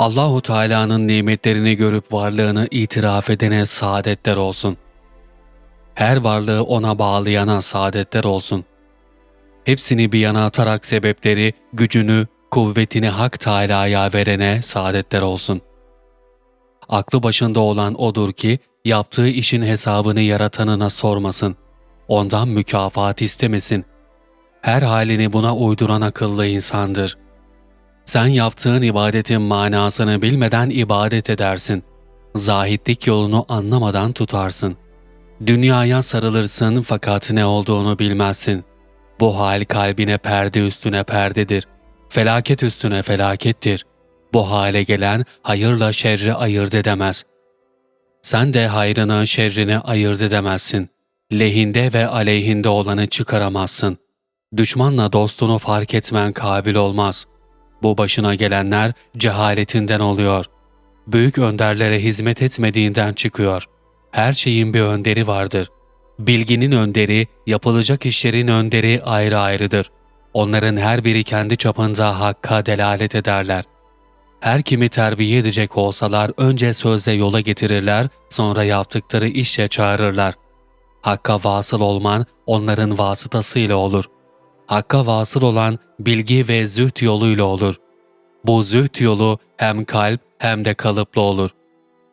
Allahu Teala'nın nimetlerini görüp varlığını itiraf edene saadetler olsun. Her varlığı ona bağlayana saadetler olsun. Hepsini bir yana atarak sebepleri, gücünü, kuvvetini Hak Teala'ya verene saadetler olsun. Aklı başında olan odur ki yaptığı işin hesabını yaratanına sormasın. Ondan mükafat istemesin. Her halini buna uyduran akıllı insandır. Sen yaptığın ibadetin manasını bilmeden ibadet edersin. Zahitlik yolunu anlamadan tutarsın. Dünyaya sarılırsın fakat ne olduğunu bilmezsin. Bu hal kalbine perde üstüne perdedir. Felaket üstüne felakettir. Bu hale gelen hayırla şerri ayırt edemez. Sen de hayrını şerrini ayırt edemezsin. Lehinde ve aleyhinde olanı çıkaramazsın. Düşmanla dostunu fark etmen kabil olmaz. Bu başına gelenler cehaletinden oluyor. Büyük önderlere hizmet etmediğinden çıkıyor. Her şeyin bir önderi vardır. Bilginin önderi, yapılacak işlerin önderi ayrı ayrıdır. Onların her biri kendi çapında hakka delalet ederler. Her kimi terbiye edecek olsalar önce sözle yola getirirler, sonra yaptıkları işle çağırırlar. Hakka vasıl olman onların vasıtasıyla olur. Hakka vasıl olan bilgi ve züht yoluyla olur. Bu züht yolu hem kalp hem de kalıplı olur.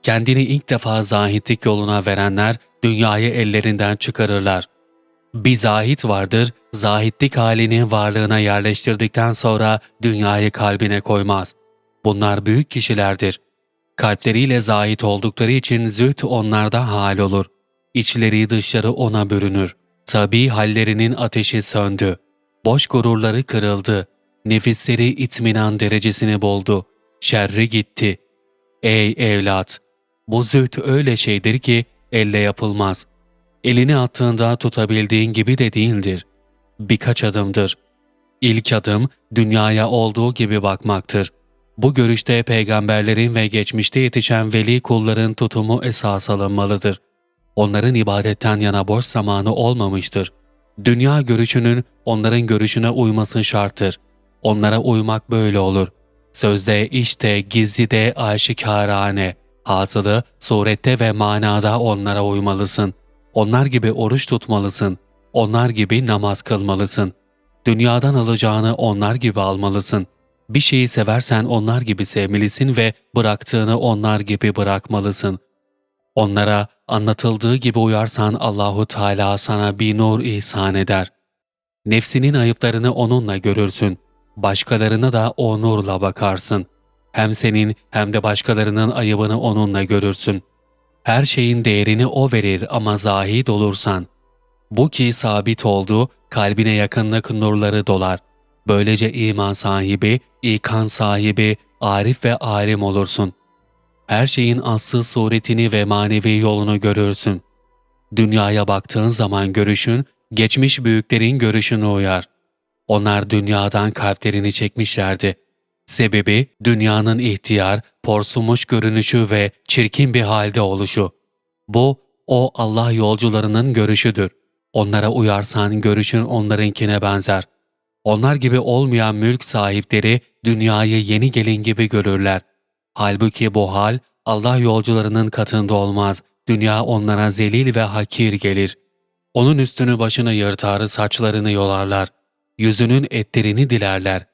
Kendini ilk defa zahitlik yoluna verenler dünyayı ellerinden çıkarırlar. Bir zahit vardır, zahitlik halini varlığına yerleştirdikten sonra dünyayı kalbine koymaz. Bunlar büyük kişilerdir. Kalpleriyle zahit oldukları için züht onlarda hal olur. İçleri dışları ona bürünür. Tabi hallerinin ateşi söndü. Boş gururları kırıldı. Nefisleri itminan derecesini buldu. Şerri gitti. Ey evlat! Bu züht öyle şeydir ki elle yapılmaz. Elini attığında tutabildiğin gibi de değildir. Birkaç adımdır. İlk adım dünyaya olduğu gibi bakmaktır. Bu görüşte peygamberlerin ve geçmişte yetişen veli kulların tutumu esas alınmalıdır. Onların ibadetten yana boş zamanı olmamıştır. Dünya görüşünün onların görüşüne uyması şarttır. Onlara uymak böyle olur. Sözde, işte, gizlide, aşikarane, hasılı, surette ve manada onlara uymalısın. Onlar gibi oruç tutmalısın. Onlar gibi namaz kılmalısın. Dünyadan alacağını onlar gibi almalısın. Bir şeyi seversen onlar gibi sevmelisin ve bıraktığını onlar gibi bırakmalısın. Onlara anlatıldığı gibi uyarsan Allahu Teala sana bir nur ihsan eder. Nefsinin ayıplarını onunla görürsün. Başkalarına da o nurla bakarsın. Hem senin hem de başkalarının ayıbını onunla görürsün. Her şeyin değerini o verir ama zahid olursan. Bu ki sabit oldu, kalbine yakınlık nurları dolar. Böylece iman sahibi, ikan sahibi, arif ve alim olursun. Her şeyin aslı suretini ve manevi yolunu görürsün. Dünyaya baktığın zaman görüşün, geçmiş büyüklerin görüşüne uyar. Onlar dünyadan kalplerini çekmişlerdi. Sebebi dünyanın ihtiyar, porsumuş görünüşü ve çirkin bir halde oluşu. Bu, o Allah yolcularının görüşüdür. Onlara uyarsan görüşün onlarınkine benzer. Onlar gibi olmayan mülk sahipleri dünyayı yeni gelin gibi görürler. Halbuki bu hal Allah yolcularının katında olmaz. Dünya onlara zelil ve hakir gelir. Onun üstünü başını yırtar, saçlarını yolarlar. Yüzünün etlerini dilerler.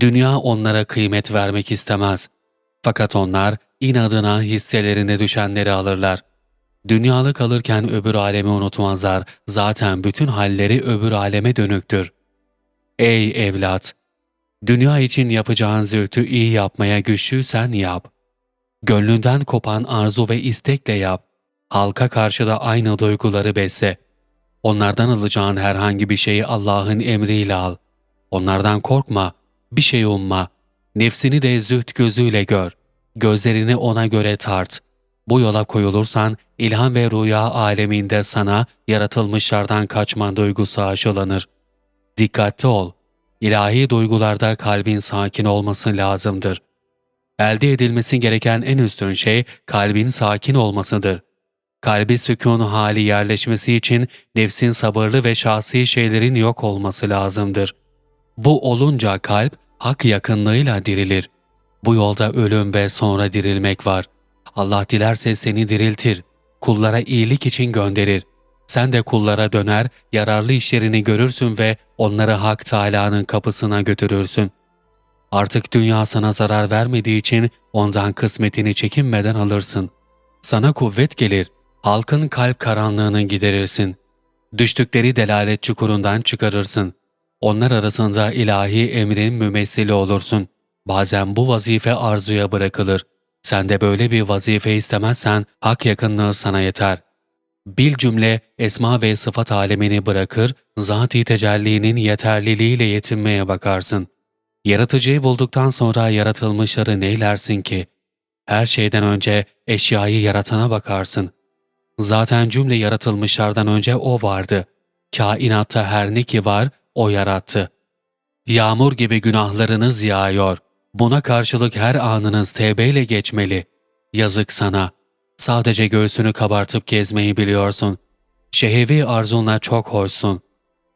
Dünya onlara kıymet vermek istemez. Fakat onlar inadına hisselerine düşenleri alırlar. Dünyalı kalırken öbür alemi unutmazlar. Zaten bütün halleri öbür aleme dönüktür. Ey evlat! Dünya için yapacağın zühtü iyi yapmaya güçlüysen yap. Gönlünden kopan arzu ve istekle yap. Halka karşı da aynı duyguları besle. Onlardan alacağın herhangi bir şeyi Allah'ın emriyle al. Onlardan korkma, bir şey umma. Nefsini de züht gözüyle gör. Gözlerini ona göre tart. Bu yola koyulursan ilham ve rüya aleminde sana yaratılmışlardan kaçma duygusu aşılanır. Dikkatli ol. İlahi duygularda kalbin sakin olması lazımdır. Elde edilmesi gereken en üstün şey kalbin sakin olmasıdır. Kalbi sükun hali yerleşmesi için nefsin sabırlı ve şahsi şeylerin yok olması lazımdır. Bu olunca kalp hak yakınlığıyla dirilir. Bu yolda ölüm ve sonra dirilmek var. Allah dilerse seni diriltir, kullara iyilik için gönderir. Sen de kullara döner, yararlı işlerini görürsün ve onları Hak Teâlâ'nın kapısına götürürsün. Artık dünya sana zarar vermediği için ondan kısmetini çekinmeden alırsın. Sana kuvvet gelir, halkın kalp karanlığını giderirsin. Düştükleri delalet çukurundan çıkarırsın. Onlar arasında ilahi emrin mümessili olursun. Bazen bu vazife arzuya bırakılır. Sen de böyle bir vazife istemezsen hak yakınlığı sana yeter. Bil cümle esma ve sıfat alemini bırakır, zat-i tecellinin yeterliliğiyle yetinmeye bakarsın. Yaratıcıyı bulduktan sonra yaratılmışları neylersin ki? Her şeyden önce eşyayı yaratana bakarsın. Zaten cümle yaratılmışlardan önce O vardı. Kainatta her ne ki var, O yarattı. Yağmur gibi günahlarınız yağıyor. Buna karşılık her anınız tevbeyle geçmeli. Yazık sana. Sadece göğsünü kabartıp gezmeyi biliyorsun. Şehevi arzunla çok hoşsun.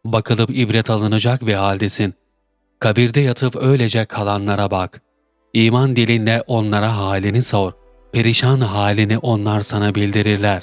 Bakılıp ibret alınacak bir haldesin. Kabirde yatıp öylece kalanlara bak. İman dilinle onlara halini sor. Perişan halini onlar sana bildirirler.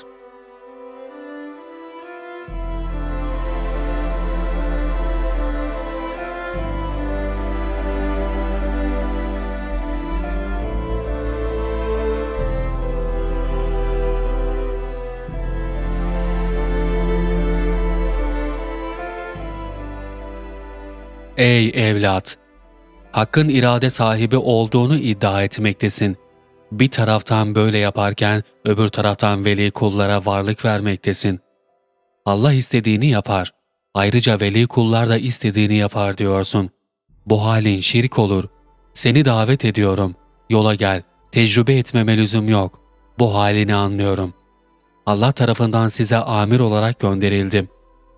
Ey evlat! Hakkın irade sahibi olduğunu iddia etmektesin. Bir taraftan böyle yaparken öbür taraftan veli kullara varlık vermektesin. Allah istediğini yapar. Ayrıca veli kullar da istediğini yapar diyorsun. Bu halin şirk olur. Seni davet ediyorum. Yola gel. Tecrübe etmeme lüzum yok. Bu halini anlıyorum. Allah tarafından size amir olarak gönderildim.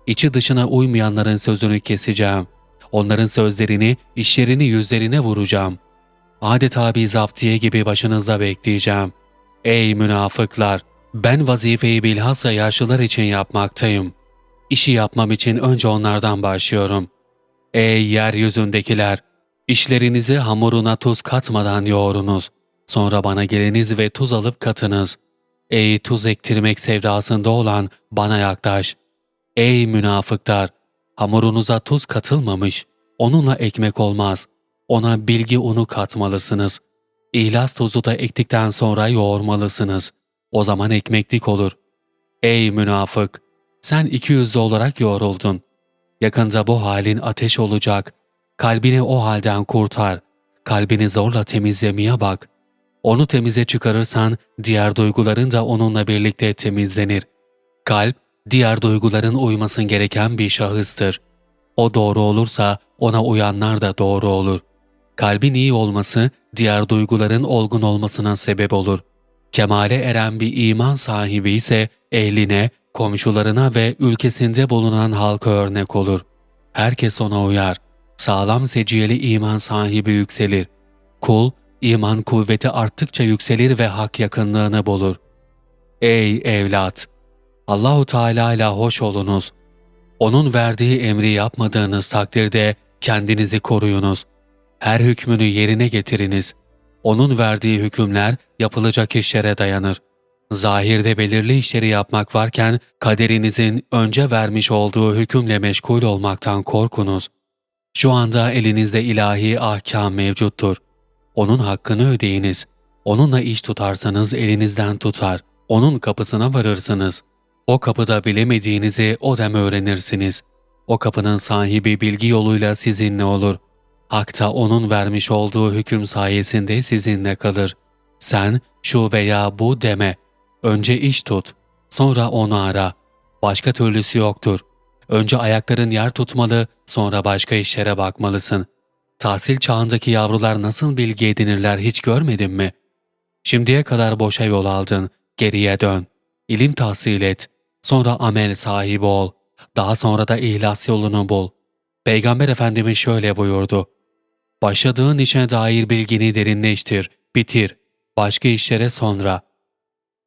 İçi dışına uymayanların sözünü keseceğim.'' Onların sözlerini, işlerini yüzlerine vuracağım. Adeta bir zaptiye gibi başınızda bekleyeceğim. Ey münafıklar! Ben vazifeyi bilhassa yaşlılar için yapmaktayım. İşi yapmam için önce onlardan başlıyorum. Ey yeryüzündekiler! İşlerinizi hamuruna tuz katmadan yoğurunuz. Sonra bana geliniz ve tuz alıp katınız. Ey tuz ektirmek sevdasında olan bana yaklaş. Ey münafıklar! Hamurunuza tuz katılmamış, onunla ekmek olmaz. Ona bilgi unu katmalısınız. İhlas tozu da ektikten sonra yoğurmalısınız. O zaman ekmeklik olur. Ey münafık! Sen iki yüzlü olarak yoğruldun. Yakında bu halin ateş olacak. Kalbini o halden kurtar. Kalbini zorla temizlemeye bak. Onu temize çıkarırsan diğer duyguların da onunla birlikte temizlenir. Kalp, diğer duyguların uymasın gereken bir şahıstır. O doğru olursa ona uyanlar da doğru olur. Kalbin iyi olması diğer duyguların olgun olmasına sebep olur. Kemale eren bir iman sahibi ise ehline, komşularına ve ülkesinde bulunan halka örnek olur. Herkes ona uyar. Sağlam seciyeli iman sahibi yükselir. Kul, iman kuvveti arttıkça yükselir ve hak yakınlığını bulur. Ey evlat! Allahu Teala ile hoş olunuz. Onun verdiği emri yapmadığınız takdirde kendinizi koruyunuz. Her hükmünü yerine getiriniz. Onun verdiği hükümler yapılacak işlere dayanır. Zahirde belirli işleri yapmak varken kaderinizin önce vermiş olduğu hükümle meşgul olmaktan korkunuz. Şu anda elinizde ilahi ahkam mevcuttur. Onun hakkını ödeyiniz. Onunla iş tutarsanız elinizden tutar. Onun kapısına varırsınız. O kapıda bilemediğinizi o dem öğrenirsiniz. O kapının sahibi bilgi yoluyla sizinle olur. Hakta onun vermiş olduğu hüküm sayesinde sizinle kalır. Sen şu veya bu deme. Önce iş tut, sonra onu ara. Başka türlüsü yoktur. Önce ayakların yer tutmalı, sonra başka işlere bakmalısın. Tahsil çağındaki yavrular nasıl bilgi edinirler hiç görmedin mi? Şimdiye kadar boşa yol aldın, geriye dön. İlim tahsil et, Sonra amel sahibi ol. Daha sonra da ihlas yolunu bul. Peygamber Efendimiz şöyle buyurdu. Başladığın işe dair bilgini derinleştir, bitir. Başka işlere sonra.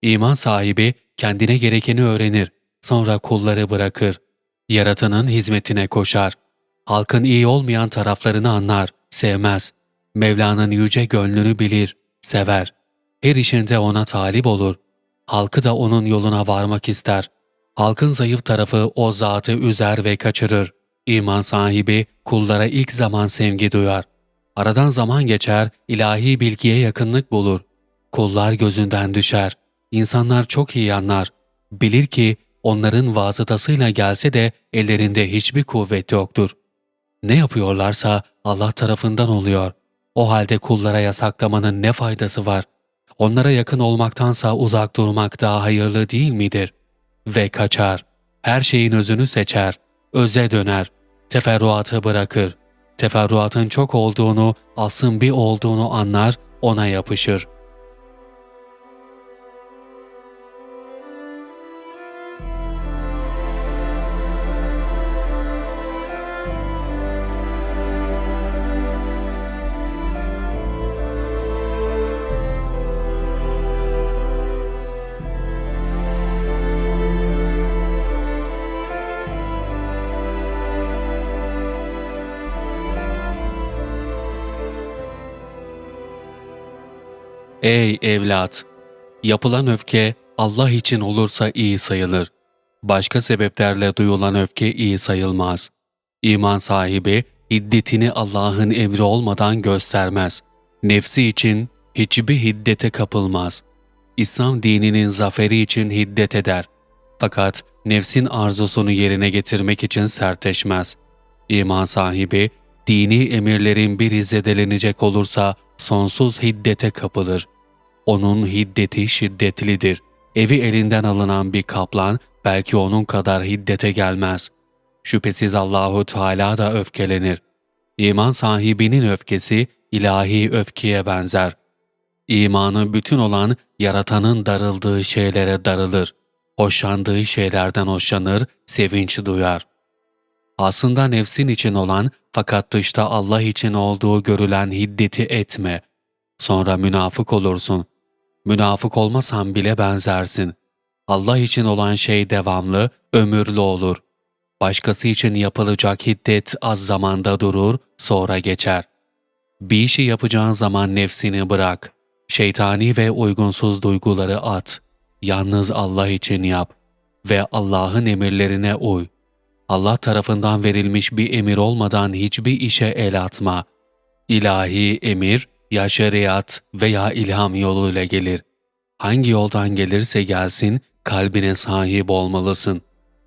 İman sahibi kendine gerekeni öğrenir. Sonra kulları bırakır. Yaratanın hizmetine koşar. Halkın iyi olmayan taraflarını anlar, sevmez. Mevla'nın yüce gönlünü bilir, sever. Her işinde ona talip olur. Halkı da onun yoluna varmak ister. Halkın zayıf tarafı o zatı üzer ve kaçırır. İman sahibi kullara ilk zaman sevgi duyar. Aradan zaman geçer, ilahi bilgiye yakınlık bulur. Kullar gözünden düşer. İnsanlar çok iyi anlar. Bilir ki onların vasıtasıyla gelse de ellerinde hiçbir kuvvet yoktur. Ne yapıyorlarsa Allah tarafından oluyor. O halde kullara yasaklamanın ne faydası var? Onlara yakın olmaktansa uzak durmak daha hayırlı değil midir? Ve kaçar. Her şeyin özünü seçer. Öze döner. Teferruatı bırakır. Teferruatın çok olduğunu, asın bir olduğunu anlar, ona yapışır. Evlat! Yapılan öfke Allah için olursa iyi sayılır. Başka sebeplerle duyulan öfke iyi sayılmaz. İman sahibi hiddetini Allah'ın emri olmadan göstermez. Nefsi için hiçbir hiddete kapılmaz. İslam dininin zaferi için hiddet eder. Fakat nefsin arzusunu yerine getirmek için sertleşmez. İman sahibi dini emirlerin biri zedelenecek olursa sonsuz hiddete kapılır. Onun hiddeti şiddetlidir. Evi elinden alınan bir kaplan belki onun kadar hiddete gelmez. Şüphesiz Allahu Teala da öfkelenir. İman sahibinin öfkesi ilahi öfkeye benzer. İmanı bütün olan yaratanın darıldığı şeylere darılır. Hoşlandığı şeylerden hoşlanır, sevinç duyar. Aslında nefsin için olan fakat dışta Allah için olduğu görülen hiddeti etme. Sonra münafık olursun. Münafık olmasan bile benzersin. Allah için olan şey devamlı, ömürlü olur. Başkası için yapılacak hiddet az zamanda durur, sonra geçer. Bir işi yapacağın zaman nefsini bırak. Şeytani ve uygunsuz duyguları at. Yalnız Allah için yap. Ve Allah'ın emirlerine uy. Allah tarafından verilmiş bir emir olmadan hiçbir işe el atma. İlahi emir, ya şeriat veya ilham yoluyla gelir. Hangi yoldan gelirse gelsin kalbine sahip olmalısın.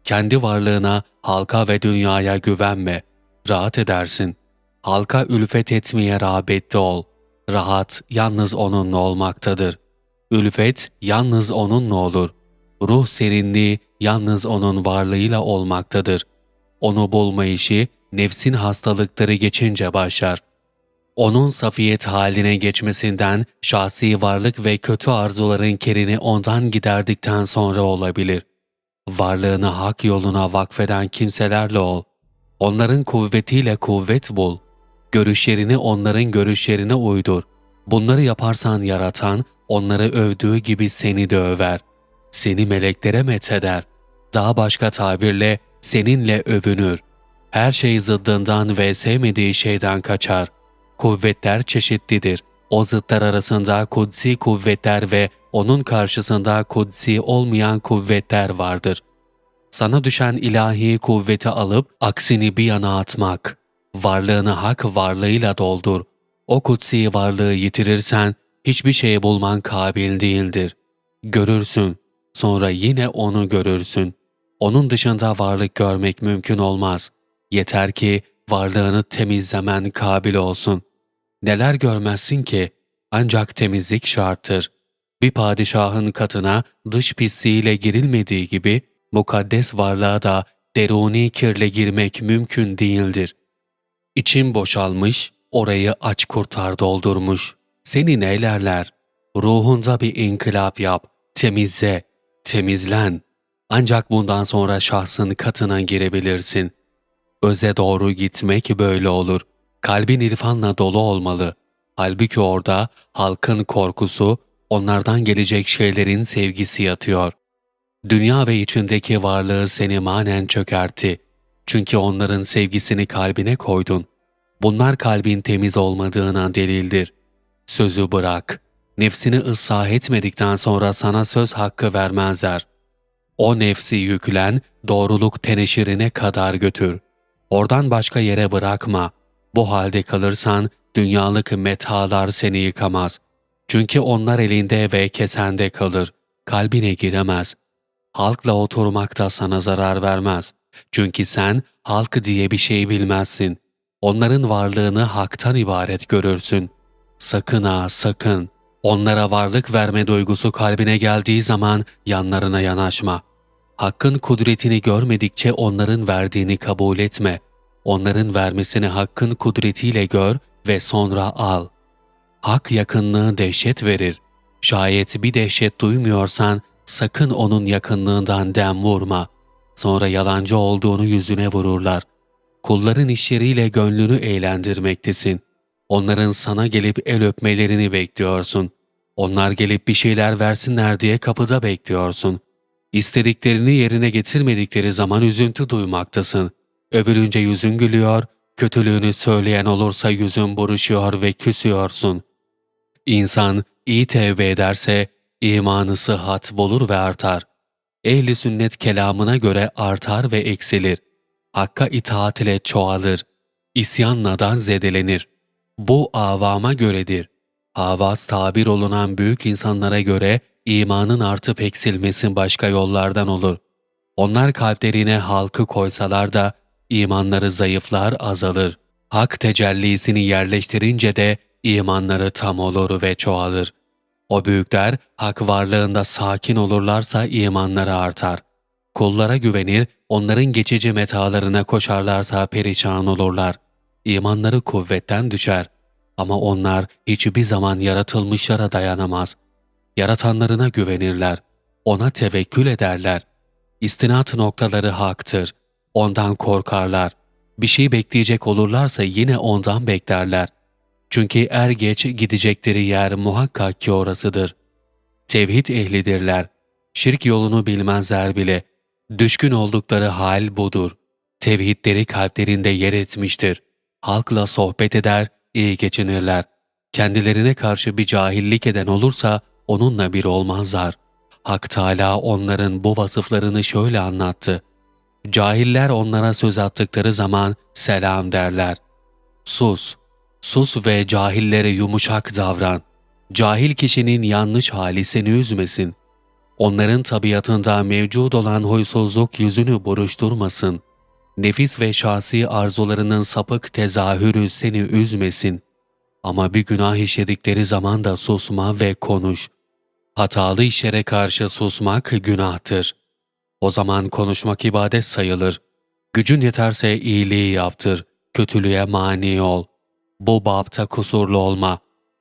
Kendi varlığına, halka ve dünyaya güvenme. Rahat edersin. Halka ülfet etmeye rağbette ol. Rahat yalnız onunla olmaktadır. Ülfet yalnız onunla olur. Ruh serinliği yalnız onun varlığıyla olmaktadır. Onu bulma işi nefsin hastalıkları geçince başlar onun safiyet haline geçmesinden şahsi varlık ve kötü arzuların kerini ondan giderdikten sonra olabilir. Varlığını hak yoluna vakfeden kimselerle ol. Onların kuvvetiyle kuvvet bul. Görüşlerini onların görüşlerine uydur. Bunları yaparsan yaratan, onları övdüğü gibi seni de över. Seni meleklere metheder. Daha başka tabirle seninle övünür. Her şey zıddından ve sevmediği şeyden kaçar. Kuvvetler çeşitlidir. O zıtlar arasında kudsi kuvvetler ve onun karşısında kudsi olmayan kuvvetler vardır. Sana düşen ilahi kuvveti alıp aksini bir yana atmak. Varlığını hak varlığıyla doldur. O kutsi varlığı yitirirsen hiçbir şey bulman kabil değildir. Görürsün, sonra yine onu görürsün. Onun dışında varlık görmek mümkün olmaz. Yeter ki varlığını temizlemen kabil olsun. Neler görmezsin ki ancak temizlik şarttır. Bir padişahın katına dış pisliğiyle girilmediği gibi mukaddes varlığa da deruni kirle girmek mümkün değildir. İçin boşalmış, orayı aç kurtar doldurmuş. Seni neylerler? Ruhunda bir inkılap yap, temizle, temizlen. Ancak bundan sonra şahsın katına girebilirsin. Öze doğru gitmek böyle olur. Kalbin irfanla dolu olmalı. Halbuki orada halkın korkusu, onlardan gelecek şeylerin sevgisi yatıyor. Dünya ve içindeki varlığı seni manen çökertti. Çünkü onların sevgisini kalbine koydun. Bunlar kalbin temiz olmadığına delildir. Sözü bırak. Nefsini ıslah etmedikten sonra sana söz hakkı vermezler. O nefsi yüklen, doğruluk teneşirine kadar götür. Oradan başka yere bırakma. Bu halde kalırsan dünyalık metalar seni yıkamaz. Çünkü onlar elinde ve kesende kalır. Kalbine giremez. Halkla oturmak da sana zarar vermez. Çünkü sen halk diye bir şey bilmezsin. Onların varlığını haktan ibaret görürsün. Sakın ha sakın. Onlara varlık verme duygusu kalbine geldiği zaman yanlarına yanaşma. Hakkın kudretini görmedikçe onların verdiğini kabul etme. Onların vermesini hakkın kudretiyle gör ve sonra al. Hak yakınlığı dehşet verir. Şayet bir dehşet duymuyorsan sakın onun yakınlığından dem vurma. Sonra yalancı olduğunu yüzüne vururlar. Kulların işleriyle gönlünü eğlendirmektesin. Onların sana gelip el öpmelerini bekliyorsun. Onlar gelip bir şeyler versinler diye kapıda bekliyorsun. İstediklerini yerine getirmedikleri zaman üzüntü duymaktasın. Övülünce yüzün gülüyor, kötülüğünü söyleyen olursa yüzün buruşuyor ve küsüyorsun. İnsan iyi tevbe ederse imanı sıhhat bulur ve artar. Ehli sünnet kelamına göre artar ve eksilir. Hakka itaat ile çoğalır. İsyanladan zedelenir. Bu avama göredir. Havas tabir olunan büyük insanlara göre imanın artıp eksilmesi başka yollardan olur. Onlar kalplerine halkı koysalar da imanları zayıflar azalır. Hak tecellisini yerleştirince de imanları tam olur ve çoğalır. O büyükler hak varlığında sakin olurlarsa imanları artar. Kullara güvenir, onların geçici metalarına koşarlarsa perişan olurlar. İmanları kuvvetten düşer. Ama onlar hiçbir zaman yaratılmışlara dayanamaz. Yaratanlarına güvenirler. Ona tevekkül ederler. İstinat noktaları haktır. Ondan korkarlar. Bir şey bekleyecek olurlarsa yine ondan beklerler. Çünkü er geç gidecekleri yer muhakkak ki orasıdır. Tevhid ehlidirler. Şirk yolunu bilmezler bile. Düşkün oldukları hal budur. Tevhidleri kalplerinde yer etmiştir. Halkla sohbet eder, iyi geçinirler. Kendilerine karşı bir cahillik eden olursa onunla bir olmazlar. Hak Teâlâ onların bu vasıflarını şöyle anlattı. Cahiller onlara söz attıkları zaman selam derler. Sus, sus ve cahillere yumuşak davran. Cahil kişinin yanlış hali seni üzmesin. Onların tabiatında mevcut olan huysuzluk yüzünü buruşturmasın. Nefis ve şahsi arzularının sapık tezahürü seni üzmesin. Ama bir günah işledikleri zaman da susma ve konuş. Hatalı işlere karşı susmak günahtır. O zaman konuşmak ibadet sayılır. Gücün yeterse iyiliği yaptır, kötülüğe mani ol. Bu bapta kusurlu olma.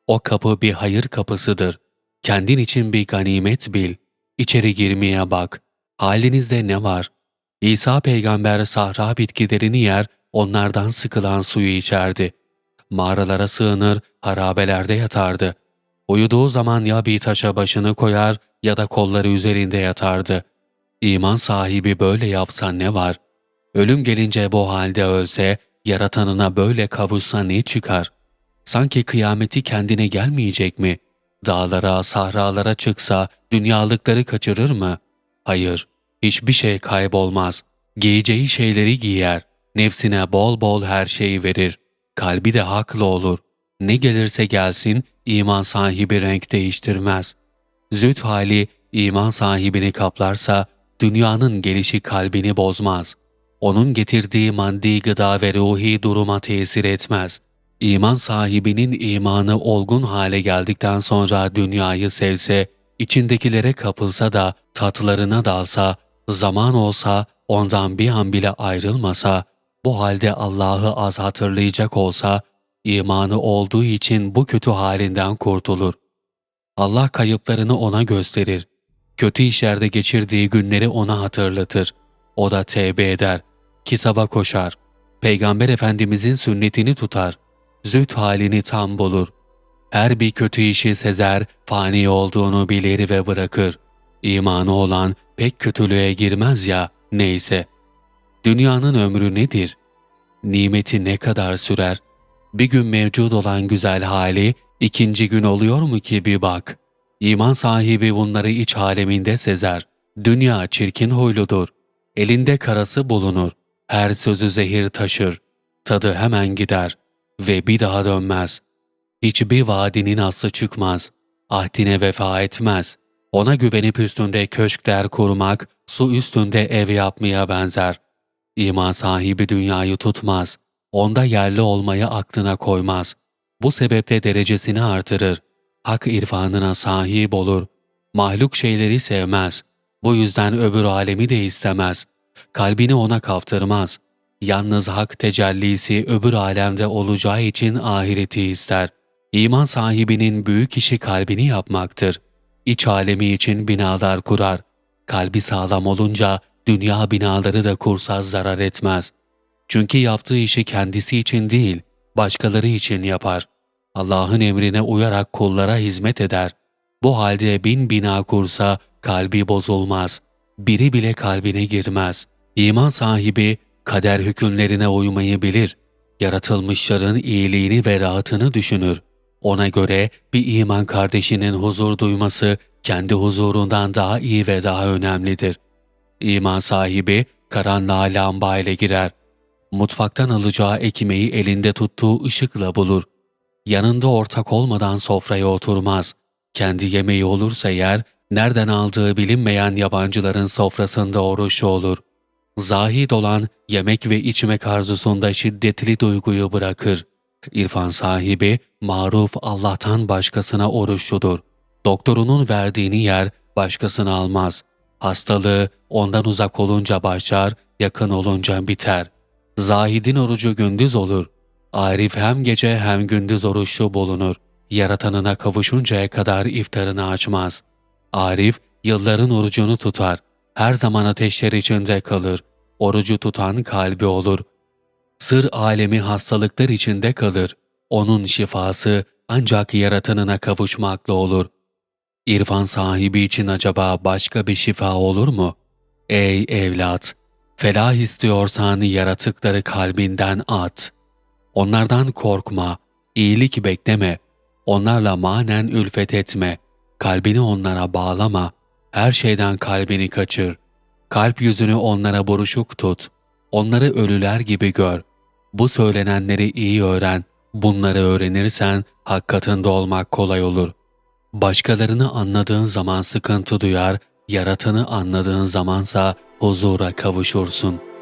O kapı bir hayır kapısıdır. Kendin için bir ganimet bil. İçeri girmeye bak. Halinizde ne var? İsa peygamber sahra bitkilerini yer, onlardan sıkılan suyu içerdi. Mağaralara sığınır, harabelerde yatardı. Uyuduğu zaman ya bir taşa başını koyar ya da kolları üzerinde yatardı. İman sahibi böyle yapsa ne var? Ölüm gelince bu halde ölse, yaratanına böyle kavuşsa ne çıkar? Sanki kıyameti kendine gelmeyecek mi? Dağlara, sahralara çıksa dünyalıkları kaçırır mı? Hayır, hiçbir şey kaybolmaz. Giyeceği şeyleri giyer. Nefsine bol bol her şeyi verir. Kalbi de haklı olur. Ne gelirse gelsin iman sahibi renk değiştirmez. Züt hali iman sahibini kaplarsa dünyanın gelişi kalbini bozmaz. Onun getirdiği maddi gıda ve ruhi duruma tesir etmez. İman sahibinin imanı olgun hale geldikten sonra dünyayı sevse, içindekilere kapılsa da, tatlarına dalsa, zaman olsa, ondan bir an bile ayrılmasa, bu halde Allah'ı az hatırlayacak olsa, imanı olduğu için bu kötü halinden kurtulur. Allah kayıplarını ona gösterir. Kötü işlerde geçirdiği günleri ona hatırlatır. O da tevbe eder, kitaba koşar. Peygamber Efendimizin sünnetini tutar. Züht halini tam bulur. Her bir kötü işi sezer, fani olduğunu bilir ve bırakır. İmanı olan pek kötülüğe girmez ya, neyse. Dünyanın ömrü nedir? Nimeti ne kadar sürer? Bir gün mevcut olan güzel hali ikinci gün oluyor mu ki bir bak. İman sahibi bunları iç aleminde sezer. Dünya çirkin huyludur. Elinde karası bulunur. Her sözü zehir taşır. Tadı hemen gider ve bir daha dönmez. Hiçbir vaadinin aslı çıkmaz. Ahdine vefa etmez. Ona güvenip üstünde köşkler kurmak, su üstünde ev yapmaya benzer. İman sahibi dünyayı tutmaz. Onda yerli olmayı aklına koymaz. Bu sebeple derecesini artırır. Hak irfanına sahip olur. Mahluk şeyleri sevmez. Bu yüzden öbür alemi de istemez. Kalbini ona kaptırmaz. Yalnız hak tecellisi öbür alemde olacağı için ahireti ister. İman sahibinin büyük işi kalbini yapmaktır. İç alemi için binalar kurar. Kalbi sağlam olunca dünya binaları da kursa zarar etmez. Çünkü yaptığı işi kendisi için değil, başkaları için yapar. Allah'ın emrine uyarak kullara hizmet eder. Bu halde bin bina kursa kalbi bozulmaz. Biri bile kalbine girmez. İman sahibi kader hükümlerine uymayı bilir. Yaratılmışların iyiliğini ve rahatını düşünür. Ona göre bir iman kardeşinin huzur duyması kendi huzurundan daha iyi ve daha önemlidir. İman sahibi karanlığa lamba ile girer. Mutfaktan alacağı ekmeği elinde tuttuğu ışıkla bulur. Yanında ortak olmadan sofraya oturmaz. Kendi yemeği olursa yer, nereden aldığı bilinmeyen yabancıların sofrasında oruçlu olur. Zahid olan yemek ve içmek arzusunda şiddetli duyguyu bırakır. İrfan sahibi maruf Allah'tan başkasına oruçludur. Doktorunun verdiğini yer başkasını almaz. Hastalığı ondan uzak olunca başlar, yakın olunca biter. Zahidin orucu gündüz olur. Arif hem gece hem gündüz oruçlu bulunur. Yaratanına kavuşuncaya kadar iftarını açmaz. Arif yılların orucunu tutar. Her zaman ateşler içinde kalır. Orucu tutan kalbi olur. Sır alemi hastalıklar içinde kalır. Onun şifası ancak yaratanına kavuşmakla olur. İrfan sahibi için acaba başka bir şifa olur mu? Ey evlat! Felah istiyorsan yaratıkları kalbinden at. Onlardan korkma, iyilik bekleme. Onlarla manen ülfet etme. Kalbini onlara bağlama. Her şeyden kalbini kaçır. Kalp yüzünü onlara buruşuk tut. Onları ölüler gibi gör. Bu söylenenleri iyi öğren. Bunları öğrenirsen hak katında olmak kolay olur. Başkalarını anladığın zaman sıkıntı duyar, yaratanı anladığın zamansa huzura kavuşursun.''